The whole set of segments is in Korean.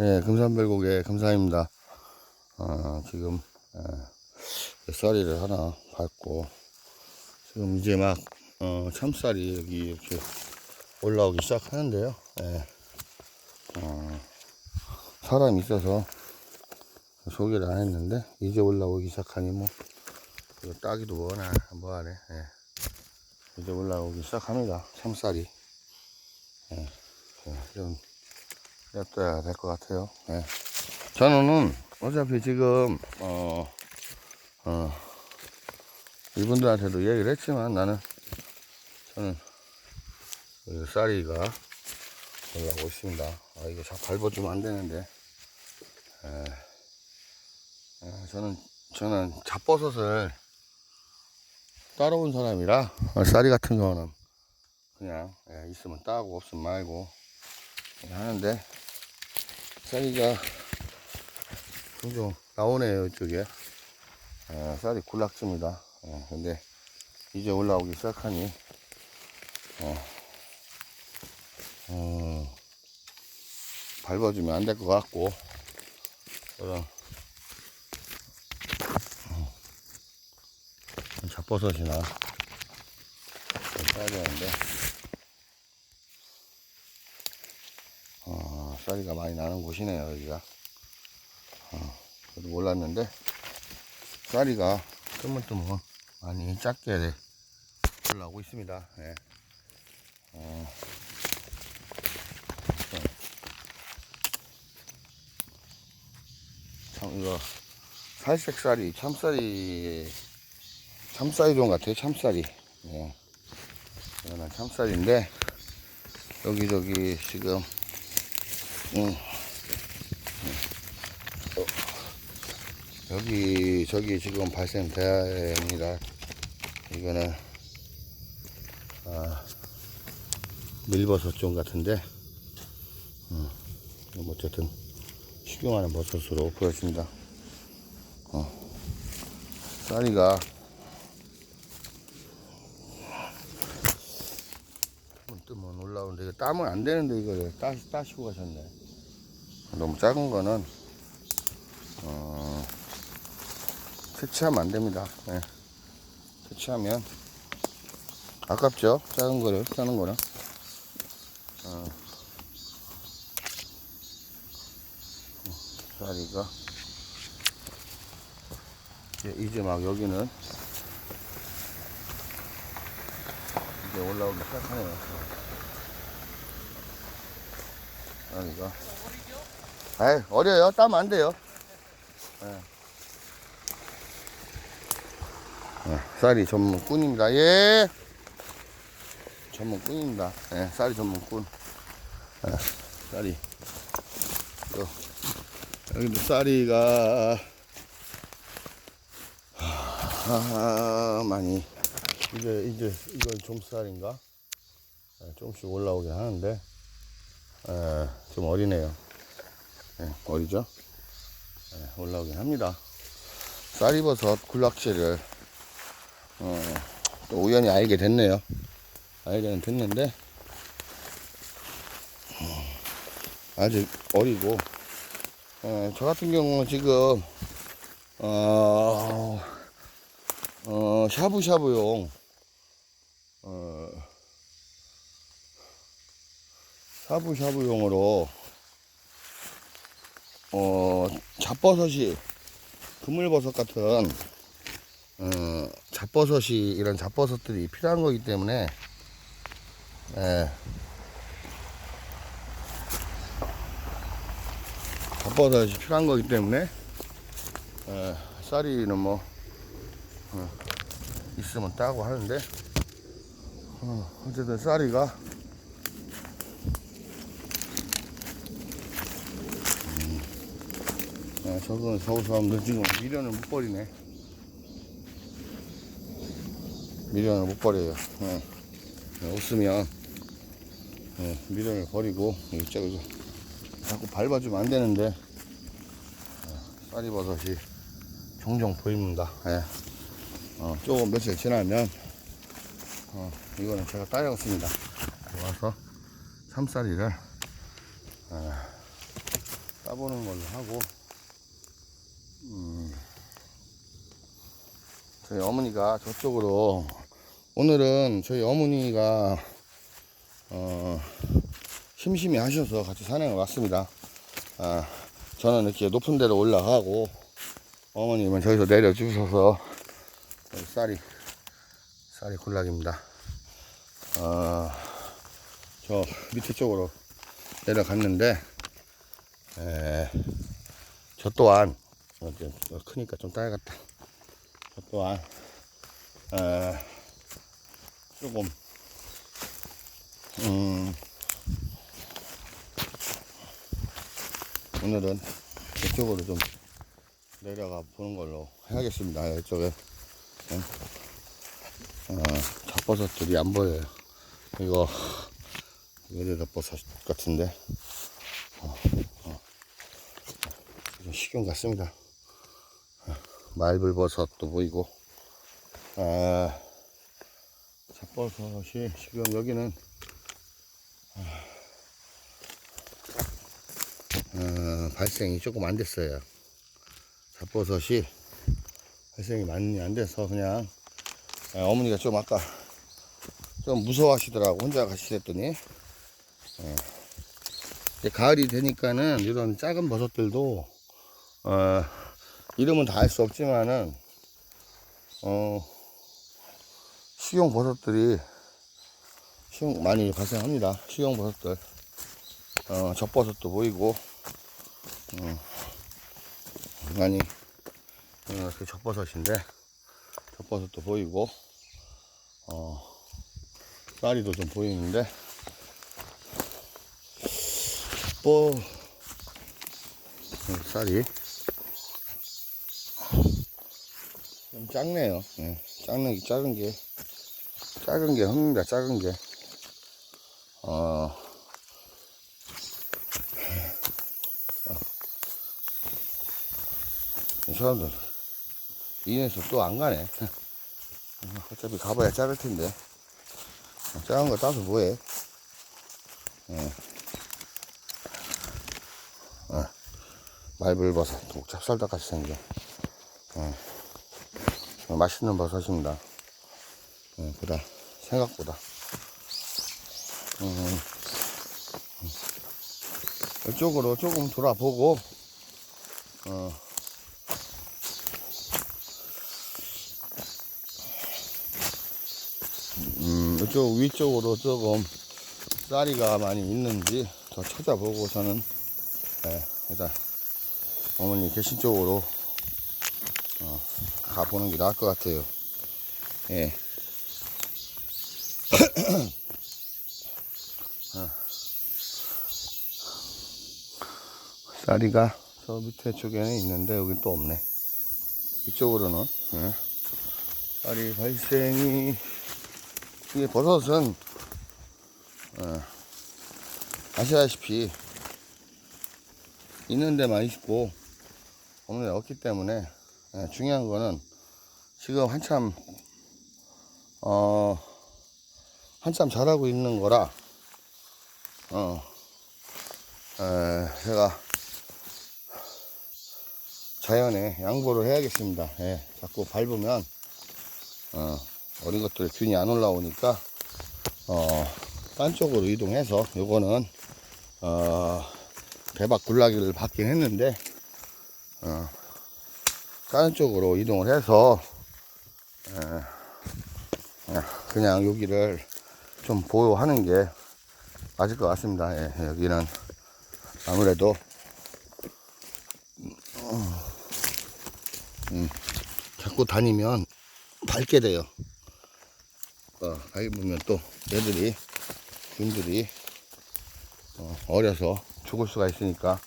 네, 금산별곡의 금산입니다. 어, 지금, 에, 쌀이를 하나 밟고, 지금 이제 막, 어, 참쌀이 여기 이렇게 올라오기 시작하는데요. 예. 어, 사람이 있어서 소개를 안 했는데, 이제 올라오기 시작하니 뭐, 이거 따기도 뭐하나, 뭐하네. 예. 이제 올라오기 시작합니다. 참쌀이. 예. 예, 좀, 냅둬야 될 것 같아요. 예. 저는 어차피 지금, 어, 어, 이분들한테도 얘기를 했지만 나는, 저는, 그 쌀이가 올라오고 있습니다. 아, 이거 잘 밟아주면 안 되는데. 예. 예, 저는, 저는 잡버섯을 따라온 사람이라, 어, 쌀이 같은 경우는 그냥, 예, 있으면 따고 없으면 말고, 하는데 쌀이가 종종 나오네요 이쪽에. 아, 쌀이 굴락집니다. 어, 근데 이제 올라오기 시작하니 어, 어, 밟아주면 안 될 것 같고 그런 어, 잡버섯이나 좀 따야 되는데 어, 쌀이가 많이 나는 곳이네요, 여기가. 어, 몰랐는데, 쌀이가 뜨문뜨문 많이 작게 올라오고 있습니다. 예. 어, 참, 참, 이거, 살색 쌀이, 참쌀이, 참쌀이종 같아요, 참쌀이. 예. 이거는 참쌀인데, 여기저기 지금 여기 저기 지금 발생됩니다. 이거는 아, 밀버섯 종 같은데, 어, 뭐 어쨌든 식용하는 버섯으로 보여집니다. 어, 쌀이가 뜨면 올라오는데 이거 따면 안 되는데 이거 따, 따시고 가셨네. 너무 작은 거는 어, 채취하면 안 됩니다. 네. 채취하면 아깝죠. 작은 거를 따는 거는. 어, 쌀이가 이제, 막 여기는 이제 올라오기 시작하네요. 쌀이가 아이, 어려요. 따면 안 돼요. 예. 예, 쌀이 전문꾼입니다. 예. 전문꾼입니다. 예, 쌀이 전문꾼. 예, 쌀이. 또, 여기도 쌀이가, 아, 많이. 이제, 이제, 이건 좀 쌀인가? 예, 조금씩 올라오긴 하는데, 예, 좀 어리네요. 예, 어리죠? 예, 올라오긴 합니다. 쌀이버섯 굴락지를 어, 또 우연히 알게 됐네요. 알게는 됐는데 어, 아직 어리고 어, 저 같은 경우는 지금 어, 어, 샤브샤브용 어, 샤브샤브용으로 어, 잡버섯이, 그물버섯 같은, 어, 잡버섯이, 이런 잡버섯들이 필요한 거기 때문에, 예. 잡버섯이 필요한 거기 때문에, 예, 쌀이는 뭐, 어, 있으면 따고 하는데, 어, 어쨌든 쌀이가, 아, 저건 서울 사람들 지금 미련을 못 버리네. 미련을 못 버려요. 어. 어, 없으면 어, 미련을 버리고 이거 자꾸 밟아주면 안 되는데 어, 쌀이버섯이 종종 보입니다. 예. 어, 조금 며칠 지나면 어, 이거는 제가 따려왔습니다. 와서 참쌀이를 어, 따보는 걸로 하고, 저희 어머니가 저쪽으로, 오늘은 저희 어머니가, 어, 심심해 하셔서 같이 산행을 왔습니다. 아, 저는 이렇게 높은 데로 올라가고, 어머님은 저기서 내려 주셔서, 여기 쌀이, 쌀이 굴락입니다. 어, 저 밑에 쪽으로 내려갔는데, 에, 저 또한, 크니까 좀 따야겠다. 저 또한, 에, 조금, 음, 오늘은 이쪽으로 좀 내려가 보는 걸로 해야겠습니다. 이쪽에, 응? 어, 잡버섯들이 안 보여요. 이거, 외래 잡버섯 같은데, 어, 어. 좀 식용 같습니다. 어, 말불버섯도 보이고, 아, 잡버섯이 지금 여기는, 어, 발생이 조금 안 됐어요. 잡버섯이 발생이 많이 안 돼서 그냥 아, 어머니가 좀 아까 좀 무서워하시더라고 혼자 가시랬더니 예. 이제 가을이 되니까는 이런 작은 버섯들도 어, 이름은 다알수 없지만은 어, 식용 버섯들이 식용 많이 발생합니다. 식용 버섯들. 어, 젖버섯도 보이고 음, 많이 어, 그 젖버섯인데 젖버섯도 보이고 어, 쌀이도 좀 보이는데 뭐 음, 쌀이 좀 작네요. 예, 작은 게 작은 게 작은 게 흡니다. 작은 게 어. 이 사람들 인해서 또 안 가네. 어차피 가봐야 작을 텐데. 작은 거 따서 뭐해? 예. 어. 말불버섯, 뭐 찹쌀닭 같이 생겨. 예. 어, 맛있는 버섯입니다. 예, 보다, 생각보다. 음, 음. 이쪽으로 조금 돌아보고, 어, 음, 이쪽 위쪽으로 조금 쌀이가 많이 있는지 더 찾아보고 저는 예, 일단 어머니 계신 쪽으로 어, 가보는 게 나을 것 같아요. 예. 어. 쌀이가 저 밑에 쪽에는 있는데 여긴 또 없네. 이쪽으로는 예. 쌀이 발생이 이게 버섯은 어, 아시다시피 있는 데만 있고 없는 데 없기 때문에 예, 중요한 거는 지금 한참 어 한참 자라고 있는 거라 어 에, 제가 자연에 양보를 해야겠습니다. 예, 자꾸 밟으면 어, 어린 것들 균이 안 올라오니까 어, 딴 쪽으로 이동해서 요거는 어, 대박 굴라기를 받긴 했는데 어, 다른 쪽으로 이동을 해서 그냥 여기를 좀 보호하는 게 맞을 것 같습니다. 예, 여기는 아무래도. 음, 음, 자꾸 다니면 밟게 돼요. 어, 밟으면 또 얘들이 균들이 어, 어려서 죽을 수가 있으니까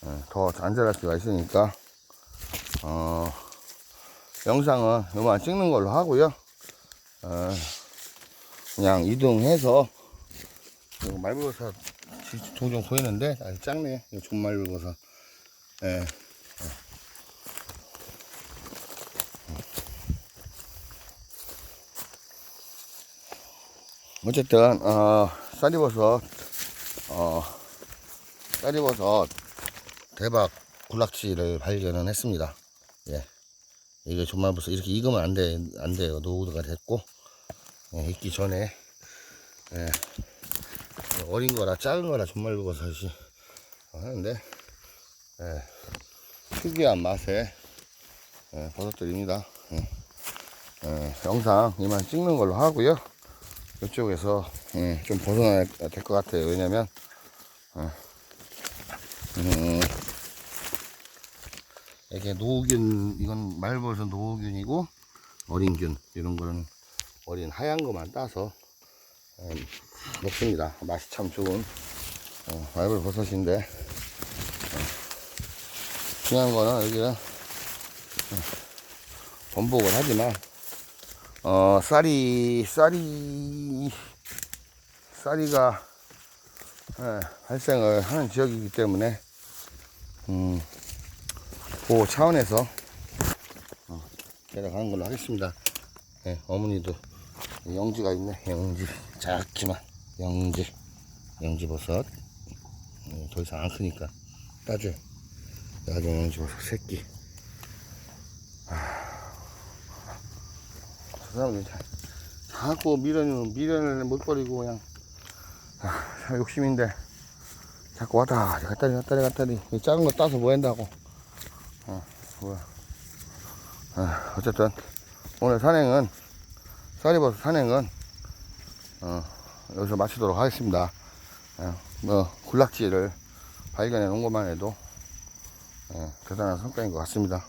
어, 더 안전할 수가 있으니까 어, 영상은 요만 찍는 걸로 하고요. 어, 그냥 이동해서 이거 말벌버섯 종종 보이는데 아주 작네. 이거 존말벌버섯. 예. 어쨌든 어, 쌀이버섯 어, 쌀이버섯 대박 군락지를 발견은 했습니다. 예. 이게 정말 벌써 이렇게 익으면 안 돼, 안 돼요. 노후가 됐고, 예, 익기 전에, 예. 어린 거라 작은 거라 정말 그거 사실 하는데, 예. 특이한 맛의 예, 버섯들입니다. 예. 예, 영상 이만 찍는 걸로 하고요. 이쪽에서 예, 좀 벗어나야 될 것 같아요. 왜냐면 어, 음, 이게 노균 이건 말벌선 노균이고 어린균 이런 거는 어린 하얀 거만 따서 음, 먹습니다. 맛이 참 좋은 어, 말벌 버섯인데 어, 중요한 거는 여기는 어, 번복을 하지만 어 쌀이 쌀이 쌀이가 예, 발생을 하는 지역이기 때문에 음, 그 차원에서 어, 데려가는 걸로 하겠습니다. 예, 어머니도 영지가 있네. 영지 작지만 영지 영지 버섯 음, 더 이상 안 크니까 따줘요. 나중에 영지 버섯 새끼. 그 사람들 자, 자꾸 미련을 미련을 못 버리고 그냥 아, 참 욕심인데 자꾸 왔다 갔다리 갔다리 갔다리 이 작은 거 따서 뭐 한다고 어 뭐야. 아, 어쨌든 오늘 산행은 쌀이버섯 산행은 어, 여기서 마치도록 하겠습니다. 어, 뭐 군락지를 발견해 놓은 것만 해도 어, 대단한 성과인 것 같습니다